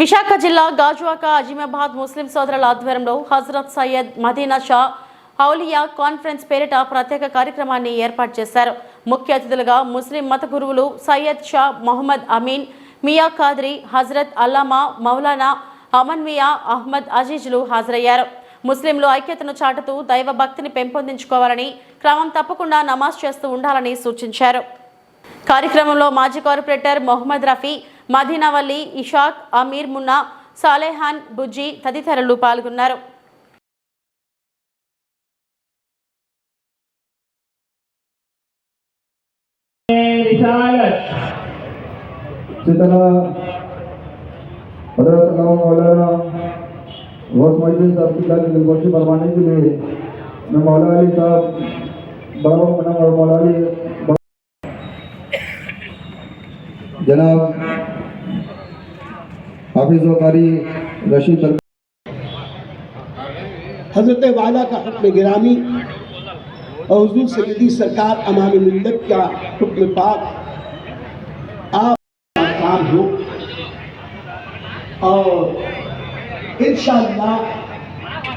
విశాఖ జిల్లా గాజువాక అజీమాబాద్ ముస్లిం సోదరుల ఆధ్వర్యంలో హజరత్ సయ్యద్ మదీనా షా హౌలియా కాన్ఫరెన్స్ పేరిట ప్రత్యేక కార్యక్రమాన్ని ఏర్పాటు చేశారు. ముఖ్య అతిథులుగా ముస్లిం మత గురువులు సయ్యద్ షా మొహమ్మద్ అమీన్ మియా ఖాద్రి హజరత్ అల్లామా మౌలానా అమన్ మియా అహ్మద్ అజీజ్లు హాజరయ్యారు. ముస్లింలు ఐక్యతను చాటుతూ దైవ భక్తిని పెంపొందించుకోవాలని క్రమం తప్పకుండా నమాజ్ చేస్తూ ఉండాలని సూచించారు. కార్యక్రమంలో మాజీ కార్పొరేటర్ మొహమ్మద్ రఫీ మదీనావల్లి ఇషాక్ అమీర్ మున్నా సాలెహాన్ బుజ్జి తదితరులు పాల్గొన్నారు. परवाने हाफिज वकारी रशीद हज़रत वाला का हुक्म गिरामी और हजूर सैदी सरकार अमाम मिल्लत का हुक्म पाक। आप काम हो और इंशाअल्लाह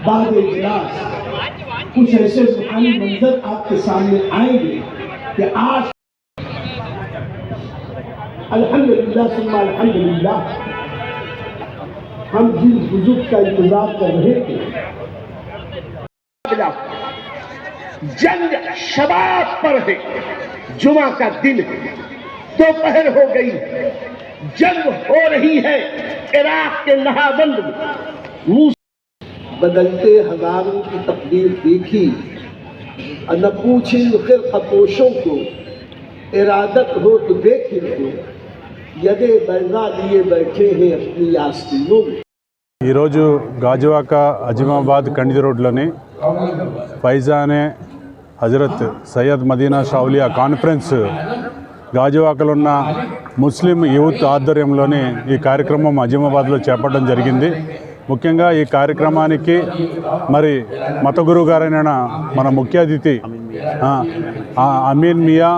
बाद कुछ ऐसे रूहानी मंजर आपके सामने आएँगे कि आज अल्हम्दुलिल्लाह सुम्मा अल्हम्दुलिल्लाह। ہم جن بزرگ کا انتظار کر رہے تھے۔ جنگ شباب پر ہے جمعہ کا دن ہے دوپہر ہو گئی جنگ ہو رہی ہے عراق کے نہاوند میں۔ بدلتے ہزاروں کی تقدیر دیکھی۔ اور نہ پوچھیں خیر پوشوں کو ارادت ہو تو دیکھیں کو यदे बैजा लिए बैठे हैं अपनी आस्तीनों में ఈరోజు గాజువాక అజిమాబాద్ కండి రోడ్లోని ఫైజానే హజరత్ సయ్యద్ మదీనా షౌలియా కాన్ఫరెన్స్ గాజువాకలో ఉన్న ముస్లిం యూత్ ఆధ్వర్యంలోని ఈ కార్యక్రమం అజిమాబాద్లో చేపట్టడం జరిగింది ముఖ్యంగా ఈ కార్యక్రమానికి మరి మత గురువు గారైన మన ముఖ్య అతిథి ఆ, ఆ, అమీన్ మియా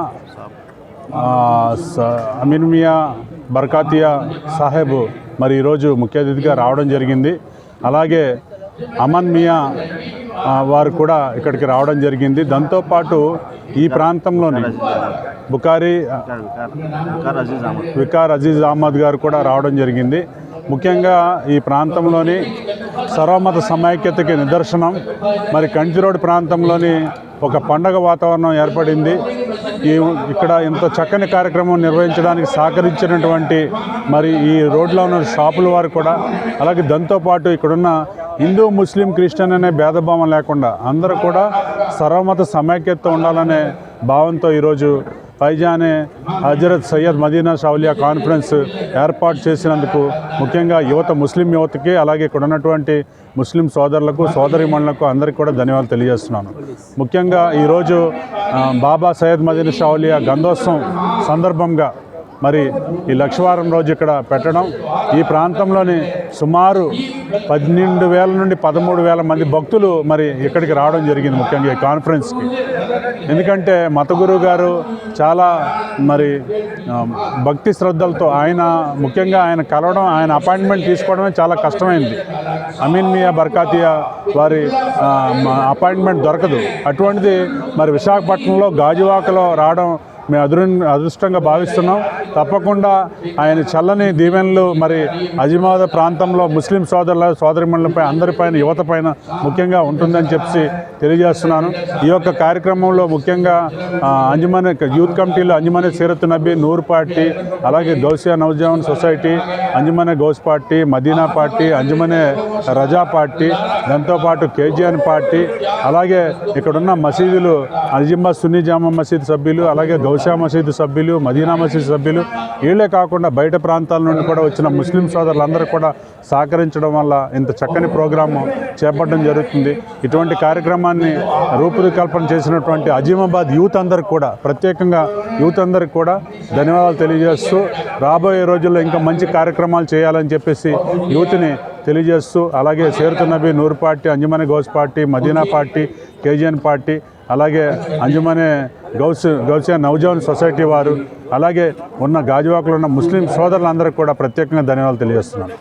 ఆ, స- మియా బర్కాతియా సాహెబ్ మరి ఈరోజు ముఖ్య అతిథిగా రావడం జరిగింది. అలాగే అమన్ మియా వారు కూడా ఇక్కడికి రావడం జరిగింది. దాంతోపాటు ఈ ప్రాంతంలోని బుకారి వికార్ అజీజ్ అహ్మద్ గారు కూడా రావడం జరిగింది. ముఖ్యంగా ఈ ప్రాంతంలోని సర్వమత సమైక్యతకి నిదర్శనం. మరి కంచి రోడ్ ప్రాంతంలోని ఒక పండగ వాతావరణం ఏర్పడింది. ఈ ఇక్కడ ఇంత చక్కని కార్యక్రమం నిర్వహించడానికి సహకరించినటువంటి మరి ఈ రోడ్లో ఉన్న షాపుల వారు కూడా అలాగే దాంతోపాటు ఇక్కడున్న హిందూ ముస్లిం క్రిస్టియన్ అనే భేదభావం లేకుండా అందరూ కూడా సర్వమత సమైక్యత ఉండాలనే భావంతో ఈరోజు పైజానే హజరత్ సయ్యద్ మదీనా షౌలియా కాన్ఫరెన్స్ ఏర్పాటు చేసినందుకు ముఖ్యంగా యువత ముస్లిం యువతకి అలాగే ఇక్కడ ఉన్నటువంటి ముస్లిం సోదరులకు సోదరిమణులకు అందరికీ కూడా ధన్యవాదాలు తెలియజేస్తున్నాను. ముఖ్యంగా ఈరోజు బాబా సయ్యద్ మదీనా షౌలియా గంధోత్సవం సందర్భంగా మరి ఈ లక్షవారం రోజు ఇక్కడ పెట్టడం. ఈ ప్రాంతంలోని సుమారు పన్నెండు వేల నుండి పదమూడు వేల మంది భక్తులు మరి ఇక్కడికి రావడం జరిగింది ముఖ్యంగా ఈ కాన్ఫరెన్స్కి. ఎందుకంటే మత గురువు గారు చాలా మరి భక్తి శ్రద్ధలతో ఆయన ముఖ్యంగా ఆయన కలవడం ఆయన అపాయింట్మెంట్ తీసుకోవడమే చాలా కష్టమైంది. అమీన్ మియా బర్కాతియా వారి అపాయింట్మెంట్ దొరకదు. అటువంటిది మరి విశాఖపట్నంలో గాజువాకలో రావడం మేము అదృ అదృష్టంగా భావిస్తున్నాం. తప్పకుండా ఆయన చల్లని దీవెనలు మరి అజిమాద ప్రాంతంలో ముస్లిం సోదరుల సోదరిమణులపై అందరిపైన యువత పైన ముఖ్యంగా ఉంటుందని చెప్పి తెలియజేస్తున్నాను. ఈ యొక్క కార్యక్రమంలో ముఖ్యంగా అంజుమన్ యూత్ కమిటీలో అంజుమన్ సీరత్ నబీ నూర్ పార్టీ అలాగే Gausia Navjawan society Anjumane Gaus party Madina party Anjumane Raza party దాంతోపాటు కేజీఎన్ పార్టీ అలాగే ఇక్కడున్న మసీదులు అజింబా సున్నీ జామా మసీద్ సభ్యులు అలాగే గౌషా మసీదు సభ్యులు మదీనా మసీద్ సభ్యులు వీళ్ళే కాకుండా బయట ప్రాంతాల నుండి కూడా వచ్చిన ముస్లిం సోదరులందరూ కూడా సహకరించడం వల్ల ఇంత చక్కని ప్రోగ్రాము చేపట్టడం జరుగుతుంది. ఇటువంటి కార్యక్రమాన్ని రూపురేకల్పన చేసినటువంటి అజీమాబాద్ యూత్ అందరికి కూడా ప్రత్యేకంగా యూత్ అందరికి కూడా ధన్యవాదాలు తెలియజేస్తూ రాబోయే రోజుల్లో ఇంకా మంచి కార్యక్రమాలు చేయాలని చెప్పేసి యూత్ని తెలియజేస్తూ అలాగే సేరుతు Nabi Noor party Anjumane Gaus party Madina party KGN party అలాగే అంజుమనే గౌస్ గౌసియా నవజవాన్ సొసైటీ వారు అలాగే ఉన్న గాజువాకలో ఉన్న ముస్లిం సోదరులందరికీ కూడా ప్రత్యేకంగా ధన్యవాదాలు తెలియజేస్తున్నాను.